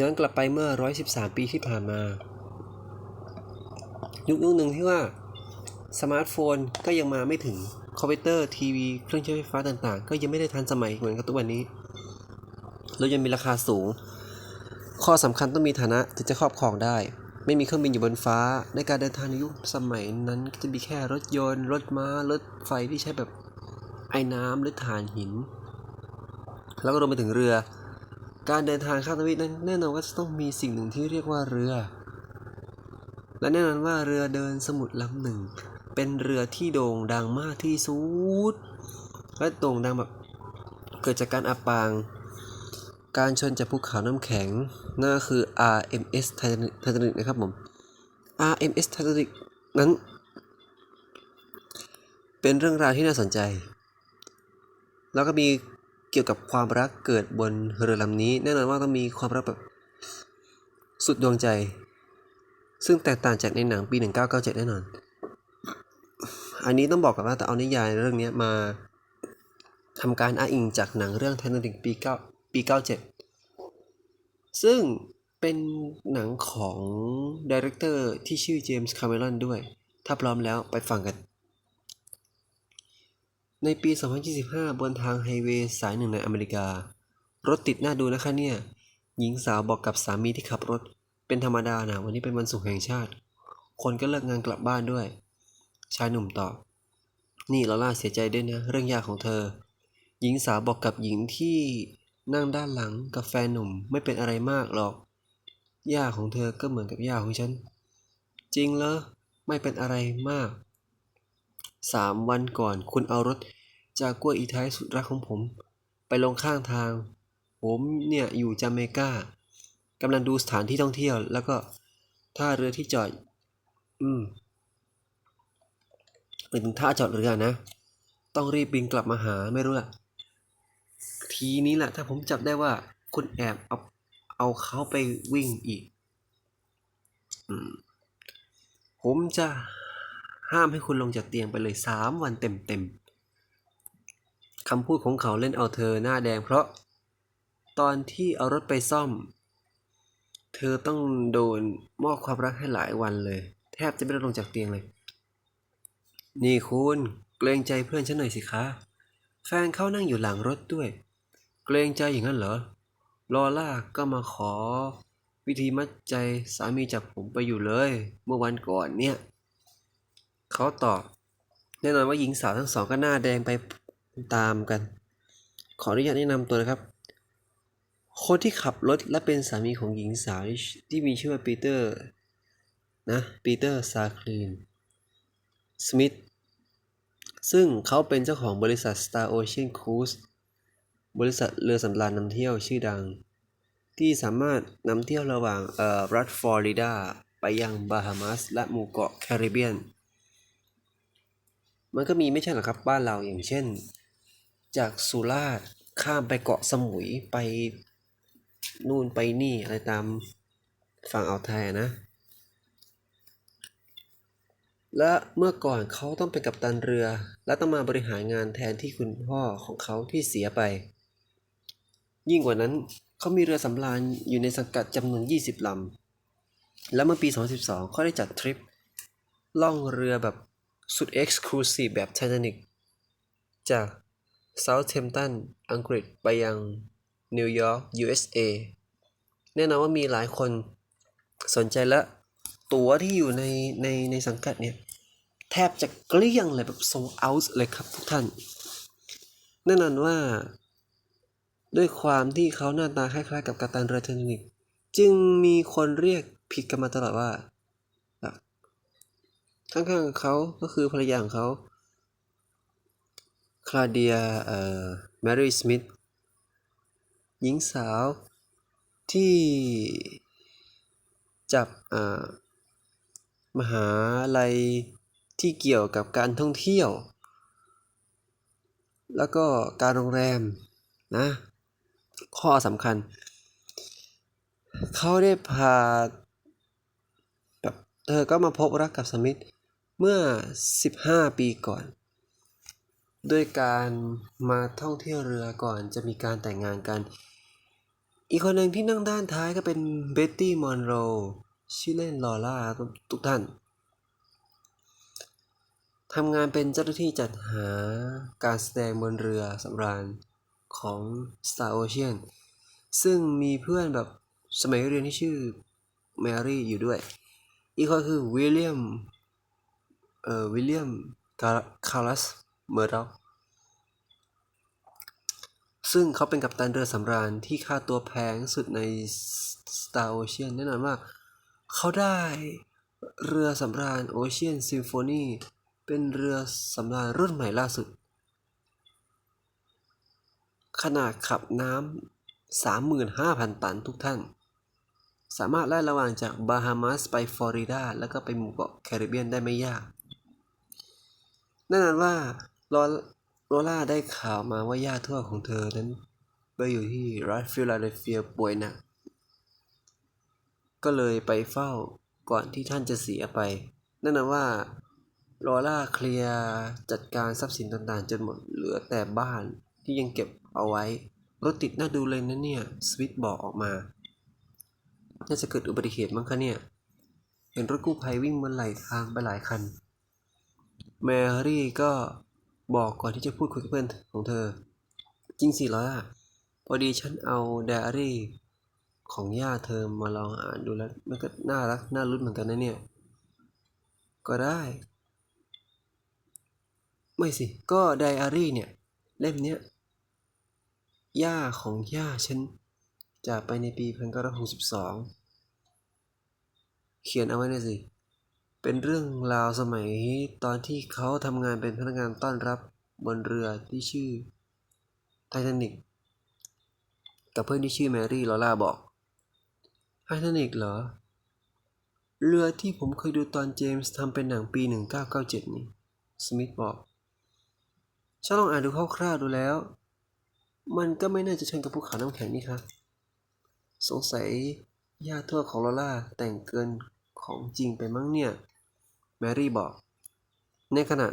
ย้อนกลับไปเมื่อ 113 ปีที่ผ่านมา ยุคยุคหนึ่งที่ว่าสมาร์ทโฟนก็ยังมาไม่ถึงคอมพิวเตอร์ทีวีเครื่องใช้ไฟฟ้าต่างๆ ก็ยังไม่ได้ทันสมัยเหมือนกับทุกวันนี้แล้วยังมีราคาสูง ข้อสำคัญต้องมีฐานะถึงจะครอบครองได้ ไม่มีเครื่องบินอยู่บนฟ้า ในการเดินทางในยุคสมัยนั้นก็จะมีแค่รถยนต์ รถม้า รถไฟที่ใช้แบบไอ้น้ำหรือถ่านหิน แล้วก็รวมไปถึงเรือ การเดินทางข้ามทวีปนั้นแน่นอนว่าจะต้องมีสิ่งหนึ่งที่เรียกว่าเรือ และแน่นอนว่าเรือเดินสมุทรลำหนึ่ง เป็นเรือที่โด่งดังมากที่สุดและโด่งดังแบบเกิดจากการอับปาง การชนจากภูเขาน้ำแข็งนั่นก็คือ RMS Titanic นะครับผม RMS Titanic นั้น เป็นเรื่องราวที่น่าสนใจ แล้วก็มี เกี่ยวกับความรักเกิดบนเรือลำนี้ แน่นอนว่าต้องมีความรักแบบสุดดวงใจ ซึ่งแตกต่างจากในหนังปี 1997 แน่นอน อันนี้ต้องบอกก่อนว่าแต่เอานิยายเรื่องนี้มาทำการอ้างอิงจากหนังเรื่อง Titanic ปี9ปี 97 ซึ่งเป็นหนังของดีเรคเตอร์ที่ชื่อเจมส์คาเมรอนด้วย ถ้าพร้อมแล้วไปฟังกัน ในปี 2025 บนทางไฮเวย์สายหนึ่งในอเมริกา รถติดน่าดูนะคะเนี่ย หญิงสาวบอกกับสามีที่ขับรถ เป็นธรรมดานะวันนี้เป็นวันศุกร์แห่งชาติ คนก็เลิกงานกลับบ้านด้วย ชายหนุ่มตอบ นี่ลอล่าเสียใจด้วยนะ เรื่องยาของเธอ หญิงสาวบอกกับหญิงที่นั่งด้านหลังกับแฟนหนุ่มไม่เป็นอะไรมากหรอก ย่าของเธอก็เหมือนกับย่าของฉัน จริงเหรอ ไม่เป็นอะไรมาก สามวันก่อนคุณเอารถ จากกัวอีไทยสุดรักของผม ไปลงข้างทาง ผมเนี่ยอยู่จาเมกากำลังดูสถานที่ท่องเที่ยว แล้วก็ท่าเรือที่จอด อืมไปถึงท่าจอดเรือนะ ต้องรีบบินกลับมาหาไม่รู้ล่ะ ทีนี้แหละถ้าผมจับได้ว่า คุณแอบเอาเอาเขาไปวิ่งอีกอืมผมจะ ห้ามให้คุณลงจากเตียงไปเลยสามวันเต็มๆคำพูดของเขาเล่นเอาเธอหน้าแดงเพราะ ตอนที่เอารถไปซ่อม เธอต้องโดนมอบความรักให้หลายวันเลย แทบจะไม่ได้ลงจากเตียงเลย นี่คุณเกรงใจเพื่อนฉันหน่อยสิคะ แฟนเขานั่งอยู่หลังรถด้วย เกรงใจอย่างนั้นเหรอลอล่าก็มาขอ วิธีมัดใจสามีจากผมไปอยู่เลย เมื่อวันก่อนเนี่ย เขาตอบ แน่นอนว่าหญิงสาวทั้งสองก็หน้าแดงไปตามกัน ขออนุญาตแนะนำตัวนะครับ คนที่ขับรถและเป็นสามีของหญิงสาวที่มีชื่อว่าปีเตอร์ นะปีเตอร์ซาคลีนสมิธซึ่งเขาเป็นเจ้าของบริษัท Star Ocean Cruise บริษัทเรือสำราญนำเที่ยวชื่อดัง ที่สามารถนำเที่ยวระหว่างเอ่อรัฐฟลอริดา ไปยังบาฮามาส และหมู่เกาะแคริบเบียน มันก็มีไม่ใช่หรอครับบ้านเราอย่างเช่น จากสุราษฎร์ข้ามไปเกาะสมุยไปนู่นไปนี่อะไรตามฝั่งอ่าวไทยนะ และเมื่อก่อนเขาต้องเป็นกัปตันเรือ และต้องมาบริหารงานแทนที่คุณพ่อของเขาที่เสียไป ยิ่งกว่านั้นเขามีเรือสำราญอยู่ในสังกัดจำนวน 20ลำและเมื่อปี 2012เขาได้จัดทริป ล่องเรือแบบ สุดเอ็กซ์คลูซีฟแบบไททานิกจากเซาท์เทมตันอังกฤษไปยังนิวยอร์ก USA แน่นอนว่ามีหลายคนสนใจและตั๋วที่อยู่ในในในสังกัดเนี่ย แทบจะเกลี้ยงเลยแบบโซเอาท์เลยครับทุกท่าน แน่นอนว่า ด้วยความที่เขาหน้าตาคล้ายๆ กับกัปตันเรือไททานิกจึงมีคนเรียกผิดกันมาตลอดว่า ข้างๆเขาก็คือภรรยาของเขาคลาเดียเอ่อแมรี่สมิธหญิงสาวที่จับอ่ามหาลัยที่เกี่ยวกับการท่องเที่ยว แล้วก็การโรงแรมนะ ข้อสำคัญ เขาได้พาแบบเธอก็มาพบรักกับสมิธ เมื่อ 15 ปีก่อน ด้วยการมาท่องเที่ยวเรือก่อนจะมีการแต่งงานกัน อีกคนหนึ่งที่นั่งด้านท้ายก็เป็นเบ็ตตี้มอนโรชื่อเล่นลอร่ากับทุกท่านทำงานเป็นเจ้าหน้าที่จัดหาการแสดงบนเรือสำราญของ Star Ocean ซึ่งมีเพื่อนแบบสมัยเรียนที่ชื่อแมรี่อยู่ด้วย อีกคนคือวิลเลียม อ่อวิลเลียมคาร์ลัสเมอร์ด็อกซึ่งเขาเป็นกัปตันเรือสำราญที่ค่าตัวแพงสุดใน Star Ocean แน่นอนว่า เขาได้เรือสำราญ Ocean Symphony เป็นเรือสำราญรุ่นใหม่ล่าสุด ขนาดขับน้ำ 35,000 ตันทุกท่าน สามารถไล่ระหว่างจากบาฮามาสไปฟลอริดา แล้วก็ไปหมู่เกาะแคริบเบียนได้ไม่ยาก นั่นนั้นว่าลอโรล่าได้ข่าวมาว่าญาติทวดของเธอนั้นไปอยู่ที่รัฐฟิลาเดลเฟียป่วยหนัก ก็เลยไปเฝ้าก่อนที่ท่านจะเสียไป นั่นนะว่าลอร่าเคลียร์จัดการทรัพย์สินต่างๆ จนหมดเหลือแต่บ้านที่ยังเก็บเอาไว้ รถติดน่าดูเลยนะเนี่ย สวิตบอกออกมา น่าจะเกิดอุบัติเหตุมั้งคะเนี่ย เห็นรถกู้ภัยวิ่งบนไหลทางไปหลายคัน แมรี่ก็บอกก่อนที่จะพูดคุยกับเพื่อนของเธอ จริงสิร้อยอะพอดีฉันเอาไดอารี่ของย่าเธอมาลองอ่านดูแล้วมันก็น่ารักน่ารุ้นเหมือนกันนะเนี่ย ก็ได้ ไม่สิ ก็ไดอารี่เนี่ย เล่มเนี้ยย่าของย่าฉันจากไปในปี1962เขียนเอาไว้หน่อยสิ เป็นเรื่องราวสมัยตอนที่เขาทำงานเป็นพนักงานต้อนรับบนเรือที่ชื่อไททานิกกับเพื่อนที่ชื่อแมรี่ลอล่าบอกไททานิกเหรอ เรือที่ผมเคยดูตอนเจมส์ทำเป็นหนังปี 1997 นี่ สมิธบอกฉันลองอ่านดูคร่าวๆดูแล้ว มันก็ไม่น่าจะเชิงกับภูเขาน้ำแข็งนี่ครับ สงสัยญาติทวดของลอล่าแต่งเกิน ของจริงไปมั้งเนี่ย แมรี่บอก ในขณะ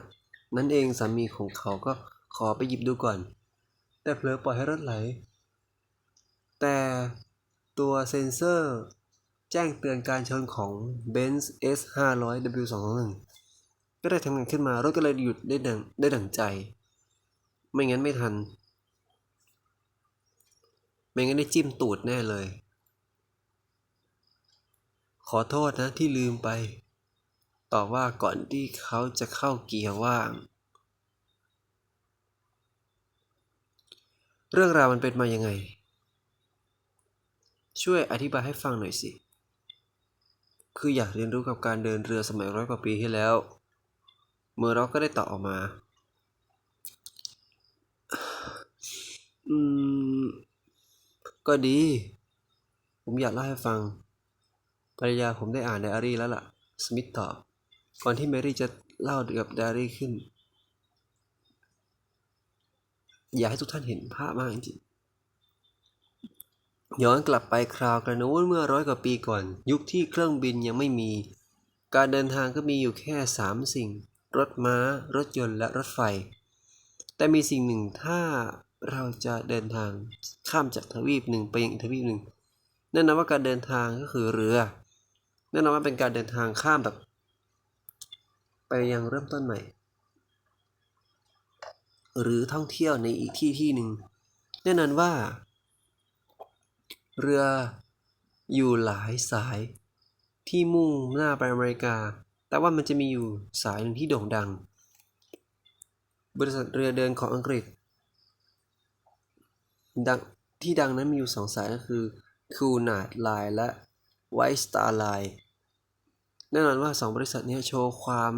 นั้นเองสามีของเขาก็ขอไปหยิบดูก่อน แต่เผลอปล่อยให้รถไหล แต่ตัวเซ็นเซอร์ แจ้งเตือนการชนของ Benz S 5 0 0 W 2 2 1ก็ได้ทำงานขึ้นมารถก็เลยหยุดได้ดังได้ดังใจ ไม่งั้นไม่ทัน ไม่งั้นได้จิ้มตูดแน่เลย ขอโทษนะที่ลืมไป ต่อว่าก่อนที่เขาจะเข้าเกียร์ว่าง เรื่องราวมันเป็นมายังไง ช่วยอธิบายให้ฟังหน่อยสิ คืออยากเรียนรู้กับการเดินเรือสมัยร้อยกว่าปีที่แล้ว เมื่อร์ร็อกก็ได้ตอบออกมา อืม ก็ดี ผมอยากเล่าให้ฟัง ภรรยาผมได้อ่านไดอารี่แล้วล่ะ สมิธตอบ ก่อนที่แมรี่จะเล่าเกับไดอารี่ขึ้น อยากให้ทุกท่านเห็นภาพมากจริงย้อนกลับไปคราวกระนู้นเมื่อร้อยกว่าปีก่อน ยุคที่เครื่องบินยังไม่มี การเดินทางก็มีอยู่แค่สามสิ่ง รถม้า รถยนต์และรถไฟ แต่มีสิ่งหนึ่งถ้าเราจะเดินทางข้ามจากทวีปหนึ่งไปยังอีกทวีปหนึ่งนั่นนะว่าการเดินทางก็คือเรือ แน่นอนว่าเป็นการเดินทางข้ามแบบ ไปยังเริ่มต้นใหม่ หรือท่องเที่ยวในอีกที่ที่หนึ่งแน่นอนว่า เรืออยู่หลายสายที่มุ่งหน้าไปอเมริกา แต่ว่ามันจะมีอยู่สายหนึ่งที่โด่งดัง บริษัทเรือเดินของอังกฤษ ดังที่ดังนั้นมีอยู่สองสายก็คือคูนาดไลน์และไวสตาร์ไลน์ แน่นอนว่าสองบริษัทนี้โชว์ความ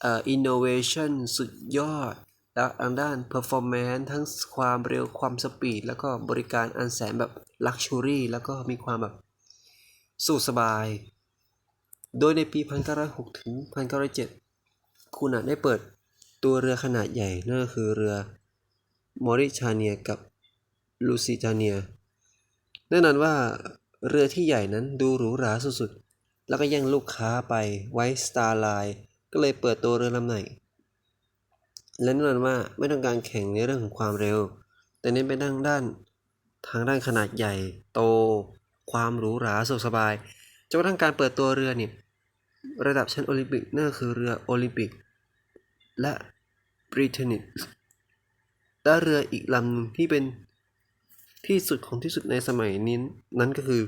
เอ่อ innovation สุดยอด และทางด้าน performance ทั้งความเร็วความสปีด แล้วก็บริการอันแสนแบบ luxury แล้วก็มีความแบบสุขสบาย โดยในปี 1906 ถึง 1907 คุณอาจได้เปิดตัวเรือขนาดใหญ่ นั่นก็คือเรือมอริชาเนียกับลูซิตาเนียแน่นอนว่าเรือที่ใหญ่นั้นดูหรูหราสุดๆ แล้วก็แย่งลูกค้าไปไว้สตาร์ไลน์ก็เลยเปิดตัวเรือลำใหม่และแน่นอนว่าไม่ต้องการแข่งในเรื่องของความเร็ว แต่เน้นไปทางด้าน ทางด้านขนาดใหญ่ โต ความหรูหราสะดวกสบายจนกระทั่งการเปิดตัวเรือเนี่ยระดับชั้นโอลิมปิกนั่นก็คือเรือโอลิมปิก และบริเทนิกและเรืออีกลำหนึ่งที่เป็นที่สุดของที่สุดในสมัยนี้นั้นก็คือ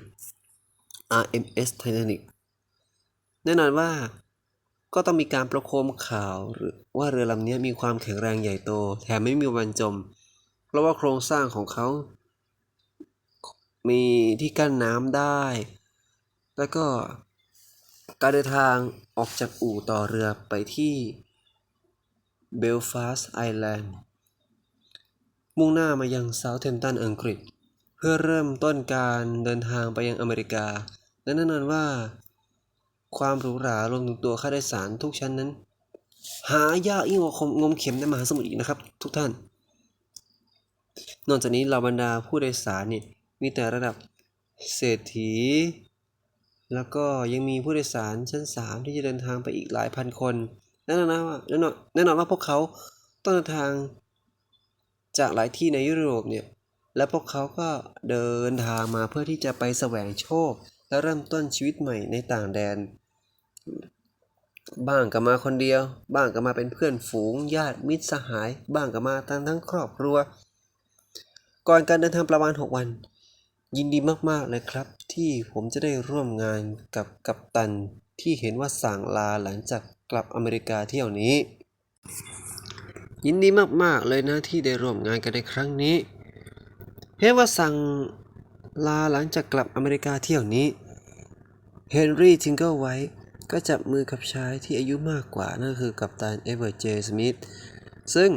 RMS Titanic แน่นอนว่าก็ต้องมีการประโคมข่าวหรือว่าเรือลำนี้มีความแข็งแรงใหญ่โต แถมไม่มีวันจม เพราะว่าโครงสร้างของเขา มีที่กั้นน้ำได้ แล้วก็การเดินทางออกจากอู่ต่อเรือไปที่เบลฟาสต์ไอแลนด์มุ่งหน้ามายังเซาท์เทมป์ตันอังกฤษ เพื่อเริ่มต้นการเดินทางไปยังอเมริกาและแน่นอนว่า ความหรูหรารวมถึงตัวค่าโดยสารทุกชั้นนั้น หายากยิ่งกว่างมเข็มในมหาสมุทรอีกนะครับ ทุกท่าน นอกจากนี้เหล่าบรรดาผู้โดยสารเนี่ยมีแต่ระดับเศรษฐี แล้วก็ยังมีผู้โดยสารชั้น 3 ที่จะเดินทางไปอีกหลายพันคนแน่นอนนะว่าแน่นอนแน่นอนว่าพวกเขาต้องเดินทางจากหลายที่ในยุโรปเนี่ยและพวกเขาก็เดินทางมาเพื่อที่จะไปแสวงโชค และเริ่มต้นชีวิตใหม่ในต่างแดน บ้างก็มาคนเดียว บ้างก็มาเป็นเพื่อนฝูง ญาติมิตรสหาย บ้างก็มาทั้งทั้งครอบครัว ก่อนการเดินทางประมาณ 6 วัน ยินดีมากๆเลยครับ ที่ผมจะได้ร่วมงานกับกัปตันที่เห็นว่าสั่งลาหลังจากกลับอเมริกาเที่ยวนี้ ยินดีมากๆเลยนะที่ได้ร่วมงานกันในครั้งนี้เห็นว่าสั่งลาหลังจากกลับอเมริกาเที่ยวนี้เฮนรี่ทิงเกิลไว้ ก็จับมือกับชายที่อายุมากกว่านั่นคือกัปตันเอเวอร์เจสมิธซึ่ง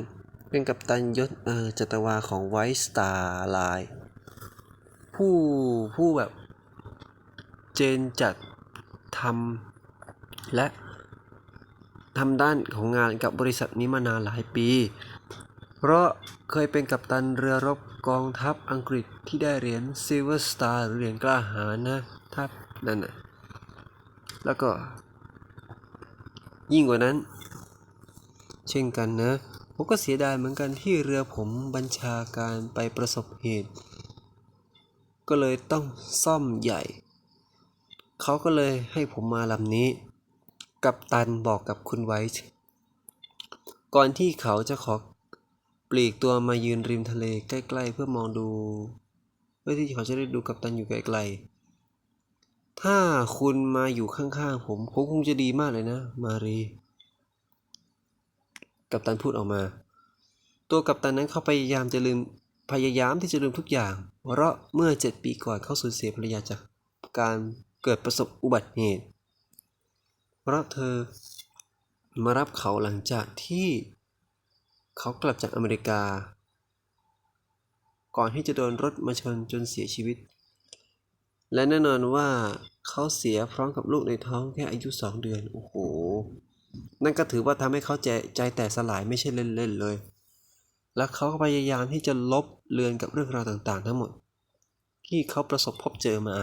เป็นกัปตันยศจัตวาของไวท์สตาร์ไลน์ผู้ผู้แบบเจนจัดทำและทำด้านของงานกับบริษัทนี้มานานหลายปี เพราะเคยเป็นกัปตันเรือรบกองทัพอังกฤษที่ได้เหรียญซิลเวอร์สตาร์เหรียญกล้าหาญนะทัพนั่นน่ะแล้วก็ ยิ่งกว่านั้น เช่นกันนะ ผมก็เสียดายเหมือนกันที่เรือผมบัญชาการไปประสบเหตุ ก็เลยต้องซ่อมใหญ่ เขาก็เลยให้ผมมาลำนี้ กับตันบอกกับคุณไวท์ก่อนที่เขาจะขอปลีกตัวมายืนริมทะเลใกล้ ๆ เพื่อมองดูเพื่อที่เขาจะได้ดูกัปตันอยู่ไกลๆ ถ้าคุณมาอยู่ข้างๆผมผมคงจะดีมากเลยนะ มารี กัปตันพูดออกมา ตัวกัปตันนั้นเขาพยายามจะลืมพยายามที่จะลืมทุกอย่าง เพราะเมื่อเจ็ดปีก่อนเขาสูญเสียภรรยาจากการเกิดประสบอุบัติเหตุ เพราะเธอมารับเขาหลังจากที่เขากลับจากอเมริกา ก่อนที่จะโดนรถมาชนจนเสียชีวิต และแน่นอนว่าเขาเสียพร้อมกับลูกในท้องแค่อายุสองเดือน โอ้โห นั่นก็ถือว่าทำให้เขาใจใจแตกสลายไม่ใช่เล่นๆเลย และเขาก็พยายามที่จะลบเลือนกับเรื่องราวต่างๆ ทั้งหมด ที่เขาประสบพบเจอมา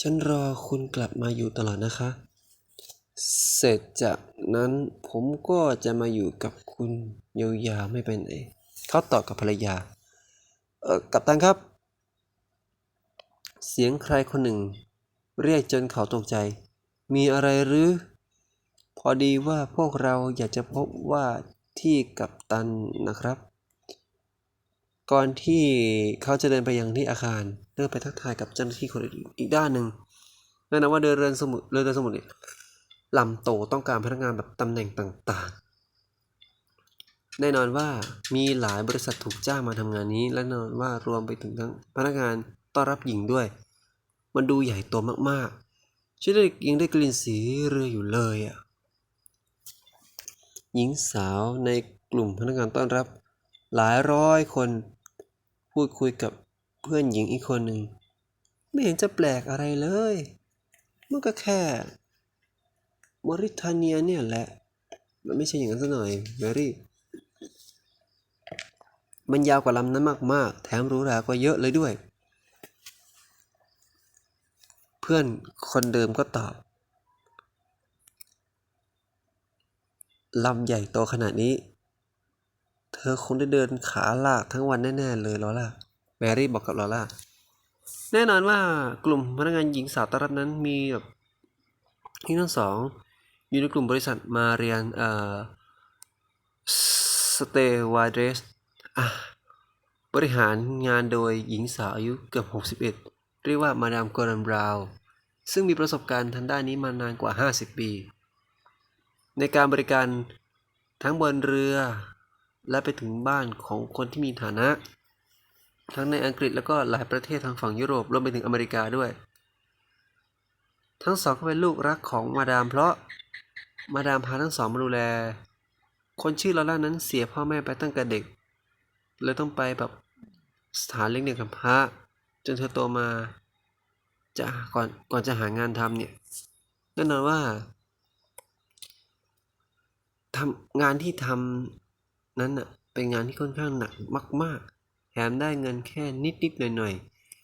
ฉันรอคุณกลับมาอยู่ตลอดนะคะ เสร็จจากนั้นผมก็จะมาอยู่กับคุณยาวๆไม่ไปไหน เขาตอบกับภรรยา เออกัปตันครับ เสียงใครคนหนึ่ง เรียกจนเขาตกใจ มีอะไรหรือ พอดีว่าพวกเราอยากจะพบว่าที่กัปตันนะครับ ก่อนที่เขาจะเดินไปยังที่อาคารเดินไปทักทายกับเจ้าหน้าที่คนอื่นอีกด้านหนึ่งนั่นนะว่าเดินเรือนสมุดเรือเดินสมุดเนี่ยลำโตต้องการพนักงานแบบตำแหน่งต่างๆ แน่นอนว่ามีหลายบริษัทถูกจ้างมาทำงานนี้ และแน่นอนว่ารวมไปถึงทั้งพนักงาน ต้อนรับหญิงด้วย มันดูใหญ่โตมากๆฉันได้ยังได้กลิ่นสีเรืออยู่เลยอะหญิงสาวในกลุ่มพนักงานต้อนรับ หลายร้อยคน พูดคุยกับเพื่อนหญิงอีกคนหนึ่ง ไม่เห็นจะแปลกอะไรเลย มันก็แค่มอริทาเนียเนี่ยแหละ มันไม่ใช่อย่างนั้นซะหน่อยแมรี่มันยาวกว่าลำนั้นมากๆ แถมรูหรากว่าเยอะเลยด้วย เพื่อนคนเดิมก็ตอบลำใหญ่โตขนาดนี้ เธอคงได้เดินขาลากทั้งวันแน่ ๆ เลยลอล่าแมรี่บอกกับลอล่า แน่นอนว่ากลุ่มพนักงานหญิงสาวต้อนรับนั้นมีแบบที่ทั้งสองอยู่ในกลุ่มบริษัทมาเรียนเอ่อสเตวาเดสอะบริหารงานโดยหญิงสาวอายุเกือบ 61 เรียกว่ามาดามกอรันบราวซึ่งมีประสบการณ์ทางด้านนี้มานานกว่า 50 ปี ในการบริการทั้งบนเรือ และไปถึงบ้านของคนที่มีฐานะ ทั้งในอังกฤษแล้วก็หลายประเทศทางฝั่งยุโรปรวมไปถึงอเมริกาด้วย ทั้งสองก็เป็นลูกรักของมาดามเพราะมาดามพาทั้งสองมาดูแล คนชื่อลอล่านั้นเสียพ่อแม่ไปตั้งแต่เด็ก เลยต้องไปแบบสถานเลี้ยงเด็กกำพร้า จนเธอโตมาจะก่อนก่อนจะหางานทำเนี่ยแน่นอนว่าทำงานที่ทำนั้นน่ะเป็นงานที่ค่อนข้างหนักมาก ๆ แถมได้เงินแค่นิดๆหน่อย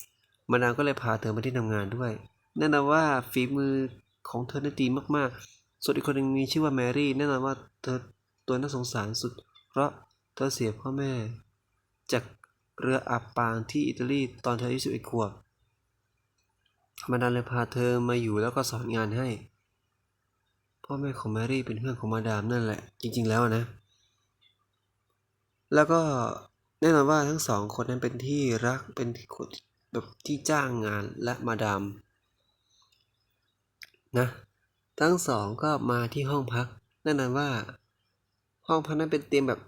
ๆมาดามก็เลยพาเธอมาที่ทำงานด้วยแน่นอนว่าฝีมือของเธอนั้นดีมากๆ ส่วนอีกคนหนึ่งมีชื่อว่าแมรี่แน่นอนว่าเธอตัวน่าสงสารสุด เพราะเธอเสียพ่อแม่จาก เรืออับปางที่อิตาลีตอนเธออายุ11ขวบมาดามเลยพาเธอมาอยู่แล้วก็สอนงานให้ พ่อแม่ของแมรี่เป็นเพื่อนของมาดามนั่นแหละ จริง ๆ แล้วนะ แล้วก็แน่นอนว่าทั้งสองคนนั้นเป็นที่รักเป็นที่คนแบบที่จ้างงานและมาดามนะทั้งสองก็มาที่ห้องพักแน่นอนว่า ห้องพักนั้นเป็นเตียงแบบ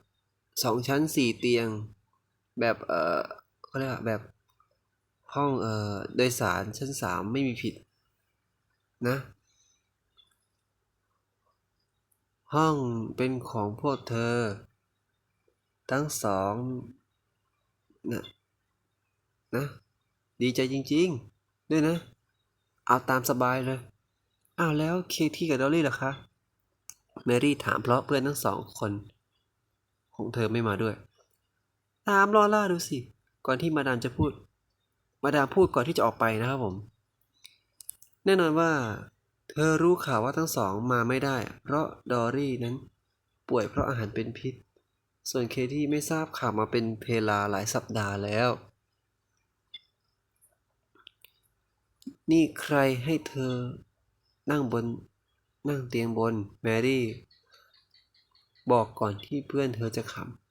สองชั้นสี่เตียง แบบเออเขาเรียกว่าแบบห้องเอ่อโดยสารชั้นสามไม่มีผิดนะ ห้องเป็นของพวกเธอ ทั้งสองนะนะดีใจจริงๆ ด้วยนะ เอาตามสบายเลย อ้าวแล้วเคที่กับดอลลี่ล่ะคะแมรี่ถามเพราะเพื่อนทั้งสองคน ของเธอไม่มาด้วย ตามลอล่าดูสิ ก่อนที่มาดามจะพูด มาดามพูดก่อนที่จะออกไปนะครับผม แน่นอนว่า เธอรู้ข่าวว่าทั้งสองมาไม่ได้ เพราะดอรี่นั้นป่วยเพราะอาหารเป็นพิษ ส่วนเคที่ไม่ทราบข่าวมาเป็นเพลาหลายสัปดาห์แล้ว นี่ใครให้เธอนั่งบนนั่งเตียงบน แมรี่ บอกก่อนที่เพื่อนเธอจะขำ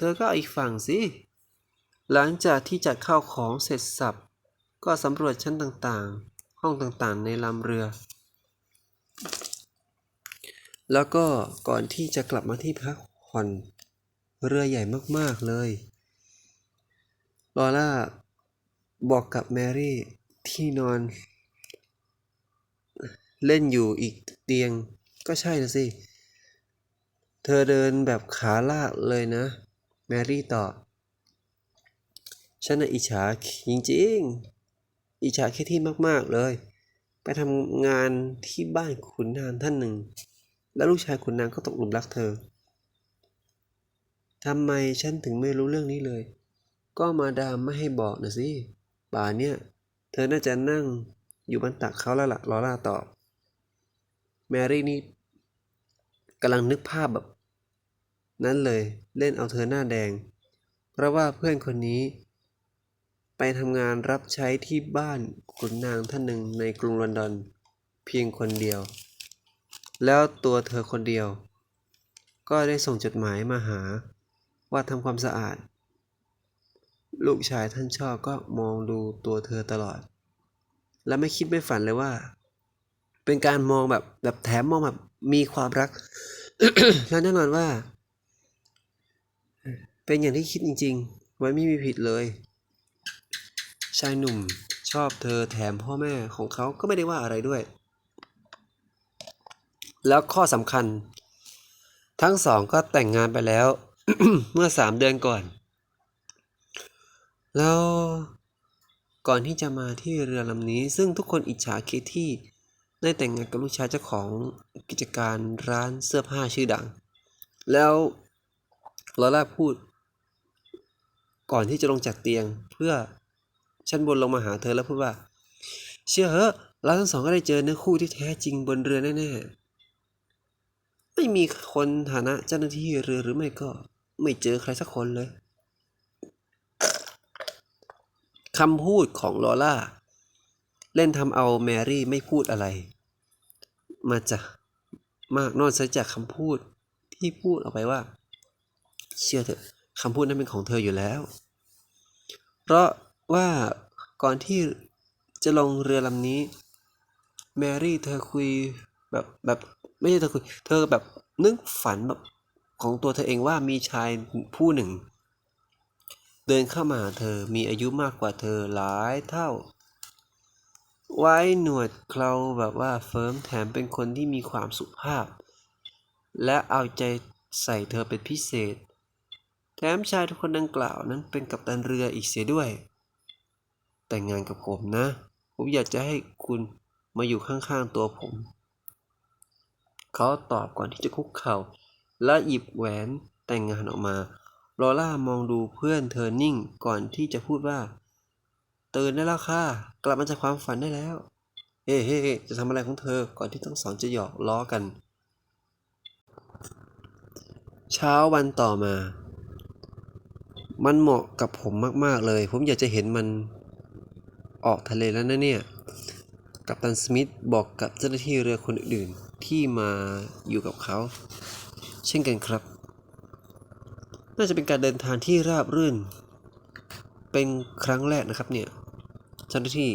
เธอก็เอาอีกฝั่งสิ หลังจากที่จัดข้าวของเสร็จสับ ก็สำรวจชั้นต่างๆ ห้องต่างๆ ในลำเรือ แล้วก็ก่อนที่จะกลับมาที่พักผ่อน เรือใหญ่มากๆเลย ลอร่าบอกกับแมรี่ที่นอน เล่นอยู่อีกเตียงก็ใช่นะสิ เธอเดินแบบขาลากเลยนะ แมรี่ตอบ ฉันน่ะอิจฉาจริงๆ อิจฉาแค่ที่มากๆเลย ไปทำงานที่บ้านขุนนางท่านหนึ่ง แล้วลูกชายขุนนางก็ตกหลุมรักเธอทำไมฉันถึงไม่รู้เรื่องนี้เลย ก็มาดามไม่ให้บอกนะสิ ป่านเนี่ย เธอน่าจะนั่งอยู่บนตักเขาแล้วล่ะลอล่าตอบ แมรี่นี่กำลังนึกภาพแบบ นั้นเลยเล่นเอาเธอหน้าแดง เพราะว่าเพื่อนคนนี้ ไปทำงานรับใช้ที่บ้านขุนนางท่านหนึ่งในกรุงลอนดอน เพียงคนเดียว แล้วตัวเธอคนเดียว ก็ได้ส่งจดหมายมาหาว่าทำความสะอาด ลูกชายท่านชอบก็มองดูตัวเธอตลอด และไม่คิดไม่ฝันเลยว่า เป็นการมองแบบแบบแถมมองแบบมีความรัก และแน่นอนว่า เป็นอย่างที่คิดจริงๆไว้ไม่มีผิดเลย ชายหนุ่มชอบเธอแถมพ่อแม่ของเขาก็ไม่ได้ว่าอะไรด้วย แล้วข้อสำคัญ ทั้งสองก็แต่งงานไปแล้ว เมื่อสามเดือนก่อน แล้วก่อนที่จะมาที่เรือลำนี้ ซึ่งทุกคนอิจฉาเคที่ได้แต่งงานกับลูกชายเจ้าของกิจการร้านเสื้อผ้าชื่อดัง แล้วลอล่าพูด ก่อนที่จะลงจากเตียงเพื่อชั้นบนลงมาหาเธอแล้วพูดว่า เชื่อเหอะเราทั้งสองก็ได้เจอเนื้อคู่ที่แท้จริงบนเรือแน่ๆไม่มีคนฐานะเจ้าหน้าที่เรือหรือไม่ก็ ไม่เจอใครสักคนเลยคำพูดของลอล่า เล่นทำเอาแมรี่ไม่พูดอะไร มาจากมากนอกจากคำพูดที่พูดออกไปว่า เชื่อเถอะ คำพูดนั้นเป็นของเธออยู่แล้ว เพราะว่าก่อนที่จะลงเรือลำนี้ แมรี่เธอคุยแบบแบบไม่ใช่เธอคุย เธอแบบนึกฝันแบบของตัวเธอเองว่ามีชายผู้หนึ่ง เดินเข้ามาหาเธอมีอายุมากกว่าเธอหลายเท่า ไว้หนวดเคราแบบว่าเฟิร์มแถมเป็นคนที่มีความสุภาพ และเอาใจใส่เธอเป็นพิเศษ แถมชายทุกคนดังกล่าวนั้นเป็นกัปตันเรืออีกเสียด้วย แต่งงานกับผมนะ ผมอยากจะให้คุณมาอยู่ข้างๆตัวผม เขาตอบก่อนที่จะคุกเข่า และหยิบแหวนแต่งงานออกมา ลอล่ามองดูเพื่อนเธอนิ่งก่อนที่จะพูดว่าตื่นได้แล้วค่ะ กลับมาจากความฝันได้แล้ว เฮ้เฮ้เฮ้จะทำอะไรของเธอก่อนที่ทั้งสองจะหยอกล้อกัน เช้าวันต่อมา มันเหมาะกับผมมาก ๆ เลย ผมอยากจะเห็นมันออกทะเลแล้วนะเนี่ย กัปตันสมิธบอกกับเจ้าหน้าที่เรือคนอื่นๆที่มาอยู่กับเขา เช่นกันครับ น่าจะเป็นการเดินทางที่ราบรื่น เป็นครั้งแรกนะครับเนี่ย เจ้าหน้าที่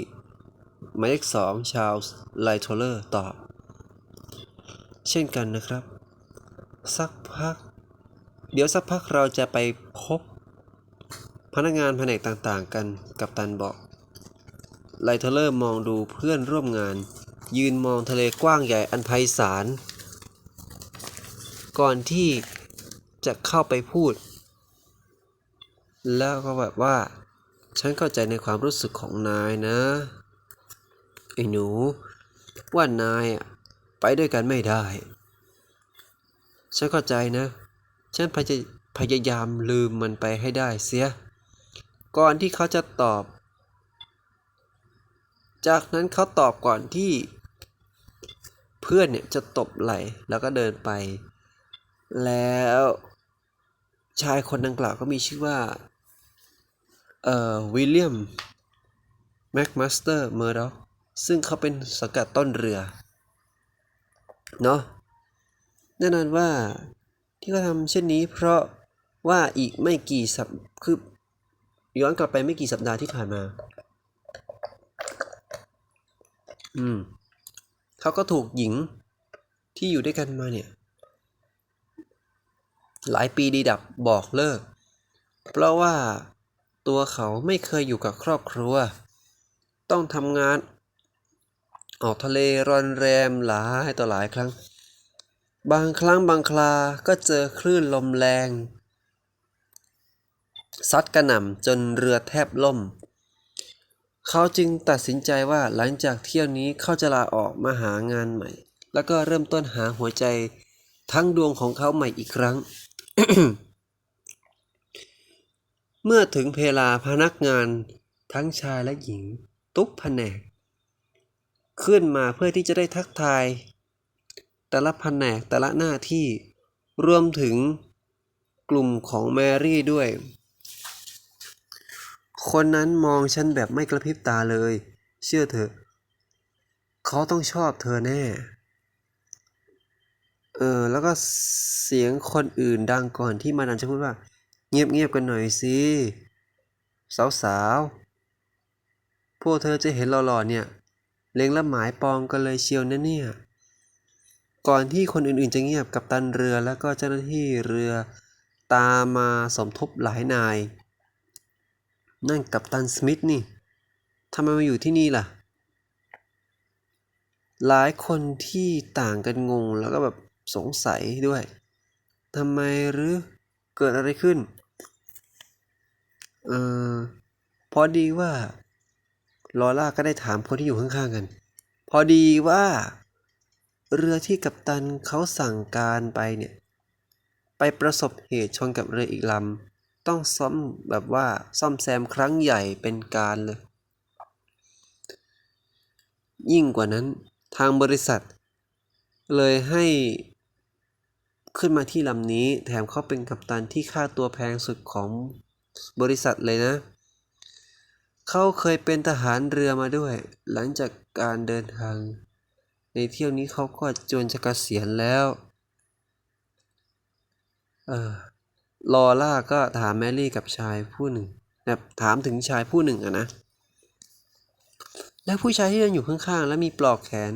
หมายเลขสองชาลส์ไลโทเลอร์ตอบ เช่นกันนะครับ สักพัก เดี๋ยวสักพักเราจะไปพบ พนักงานแผนกต่างๆ กันกับตันบอกไลเทเลอร์มองดูเพื่อนร่วมงาน ยืนมองทะเลกว้างใหญ่อันไพศาล ก่อนที่จะเข้าไปพูด แล้วก็แบบว่า ฉันเข้าใจในความรู้สึกของนายนะไอ้หนู ว่านายอะไปด้วยกันไม่ได้ ฉันเข้าใจนะ ฉันพยพยายามลืมมันไปให้ได้เสีย ก่อนที่เขาจะตอบ จากนั้นเขาตอบก่อนที่ เพื่อนเนี่ยจะตบไหลแล้วก็เดินไป แล้วชายคนดังกล่าวก็มีชื่อว่า เอ่อ วิลเลียม แม็กมาสเตอร์เมอร์ดอซึ่งเขาเป็นสังกัดต้นเรือ เนาะแน่นอนว่าที่เขาทำเช่นนี้เพราะว่าอีกไม่กี่สัปคือ ย้อนกลับไปไม่กี่สัปดาห์ที่ผ่านมา อืม เขาก็ถูกหญิงที่อยู่ด้วยกันมาเนี่ย หลายปีดีดับบอกเลิก เพราะว่าตัวเขาไม่เคยอยู่กับครอบครัว ต้องทำงาน ออกทะเลรอนแรมหลายต่อหลายครั้ง บางครั้งบางคราก็เจอคลื่นลมแรง ซัดกระหน่ำจนเรือแทบล่ม เขาจึงตัดสินใจว่าหลังจากเที่ยวนี้เขาจะลาออกมาหางานใหม่ แล้วก็เริ่มต้นหาหัวใจทั้งดวงของเขาใหม่อีกครั้ง เมื่อถึงเวลาพนักงานทั้งชายและหญิง ทุกแผนก ขึ้นมาเพื่อที่จะได้ทักทาย แต่ละแผนกแต่ละหน้าที่รวมถึงกลุ่มของแมรี่ด้วย คนนั้นมองฉันแบบไม่กระพริบตาเลย เชื่อเถอะ เขาต้องชอบเธอแน่ เออ แล้วก็เสียงคนอื่นดังก่อนที่มาดามจะพูดว่า เงียบๆกันหน่อยสิ สาวๆพวกเธอจะเห็นหล่อๆเนี่ย เล็งและหมายปองกันเลยเชียวนะเนี่ย ก่อนที่คนอื่นๆจะเงียบกับตันเรือแล้วก็เจ้าหน้าที่เรือตามมาสมทบหลายนาย นั่นกับตันสมิธนี่ทำไมมาอยู่ที่นี่ล่ะ หลายคนที่ต่างกันงงแล้วก็แบบสงสัยด้วยทำไมหรือเกิดอะไรขึ้น เออพอดีว่าลอร่าก็ได้ถามคนที่อยู่ข้างๆกัน พอดีว่า เรือที่กัปตันเขาสั่งการไปเนี่ย ไปประสบเหตุชนกับเรืออีกลำ ต้องซ่อมแบบว่าซ่อมแซมครั้งใหญ่เป็นการเลย ยิ่งกว่านั้นทางบริษัท เลยให้ขึ้นมาที่ลำนี้แถมเขาเป็นกัปตันที่ค่าตัวแพงสุดของบริษัทเลยนะ เขาเคยเป็นทหารเรือมาด้วย หลังจากการเดินทาง ในเที่ยวนี้เขาก็จนจะเกษียณแล้ว เออ ลอล่าก็ถามแมรี่กับชายผู้หนึ่งแบบถามถึงชายผู้หนึ่งอะนะ แล้วผู้ชายที่เดินอยู่ข้างๆ แล้วมีปลอกแขน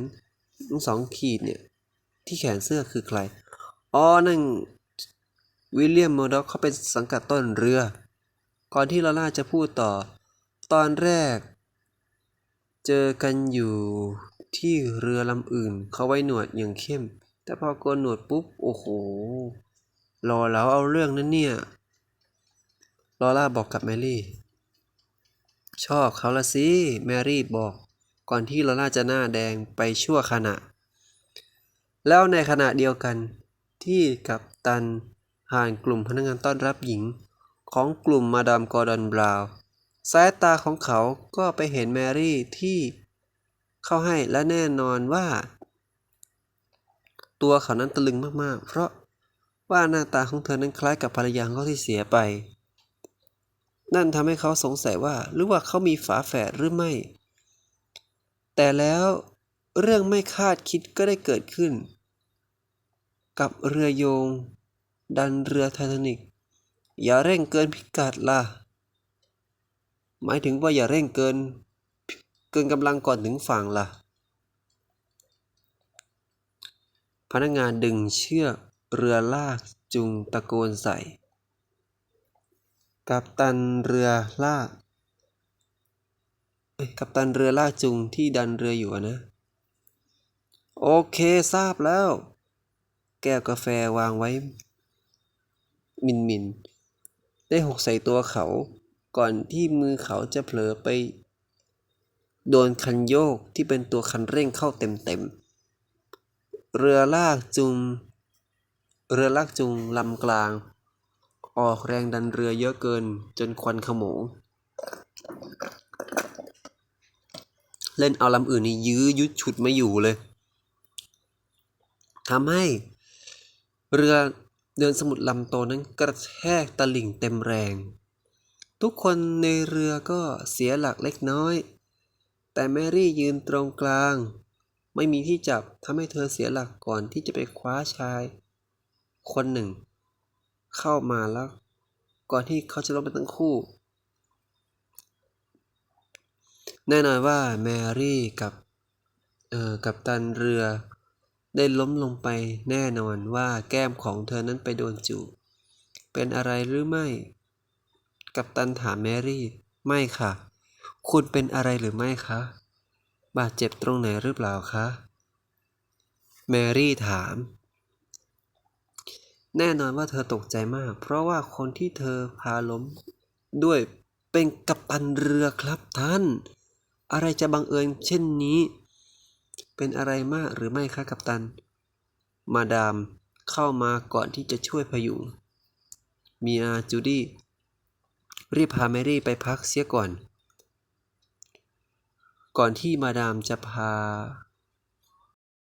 ทั้งสองขีดเนี่ย ที่แขนเสื้อคือใคร อ๋อ นั่นวิลเลียมโมด็อกเขาเป็นสังกัดต้นเรือ ก่อนที่ลอล่าจะพูดต่อ ตอนแรก เจอกันอยู่ที่เรือลำอื่น เขาไว้หนวดอย่างเข้ม แต่พอโกนหนวดปุ๊บ โอ้โห รอแล้วเอาเรื่องนั้นเนี่ย ลอล่าบอกกับแมรี่ ชอบเขาละสิ แมรี่บอก ก่อนที่ลอล่าจะหน้าแดงไปชั่วขณะ แล้วในขณะเดียวกัน ที่กับตันห่านกลุ่มพนักงานต้อนรับหญิงของกลุ่มมาดามกอร์ดอนบราวน์สายตาของเขาก็ไปเห็นแมรี่ที่เข้าให้และแน่นอนว่า ตัวเขานั้นตะลึงมากๆ เพราะ ว่าหน้าตาของเธอนั้นคล้ายกับภรรยาของเขาที่เสียไป นั่นทำให้เขาสงสัยว่าหรือว่าเขามีฝาแฝดหรือไม่ แต่แล้วเรื่องไม่คาดคิดก็ได้เกิดขึ้น กับเรือโยง ดันเรือไททานิกอย่าเร่งเกินพิกัดล่ะ หมายถึงว่าอย่าเร่งเกิน เกินกำลังก่อนถึงฝั่งล่ะ พนักงานดึงเชือก เรือลากจุงตะโกนใส่ กัปตันเรือลากกัปตันเรือลากจุงที่ดันเรืออยู่นะ โอเคทราบแล้ว แก้วกาแฟวางไว้ มินมิน ได้หกใส่ตัวเขา ก่อนที่มือเขาจะเผลอไป โดนคันโยกที่เป็นตัวคันเร่งเข้าเต็มๆเรือลากจุง เรือลากจุงลำกลาง ออกแรงดันเรือเยอะเกินจนควันขโมง เล่นเอาลำอื่นนี่ยื้อยุดฉุดไม่อยู่เลยทำให้ เรือเดินสมุทรลำโตนั้นกระแทกตลิ่งเต็มแรง ทุกคนในเรือก็เสียหลักเล็กน้อย แต่แมรี่ยืนตรงกลาง ไม่มีที่จับทำให้เธอเสียหลักก่อนที่จะไปคว้าชาย คนหนึ่ง เข้ามาแล้ว ก่อนที่เขาจะล้มไปทั้งคู่ แน่นอนว่าแมรี่กับเอ่อกับตันเรือ ได้ล้มลงไปแน่นอนว่าแก้มของเธอนั้นไปโดนจูบเป็นอะไรหรือไม่ กัปตันถามแมรี่ ไม่ค่ะ คุณเป็นอะไรหรือไม่คะ บาดเจ็บตรงไหนหรือเปล่าคะ แมรี่ถาม แน่นอนว่าเธอตกใจมาก เพราะว่าคนที่เธอพาล้มด้วยเป็นกัปตันเรือครับท่าน อะไรจะบังเอิญเช่นนี้ เป็นอะไรมากหรือไม่คะกัปตัน มาดามเข้ามาก่อนที่จะช่วยพยุงเมียจูดี้รีบพาแมรี่ไปพักเสียก่อน ก่อนที่มาดามจะพา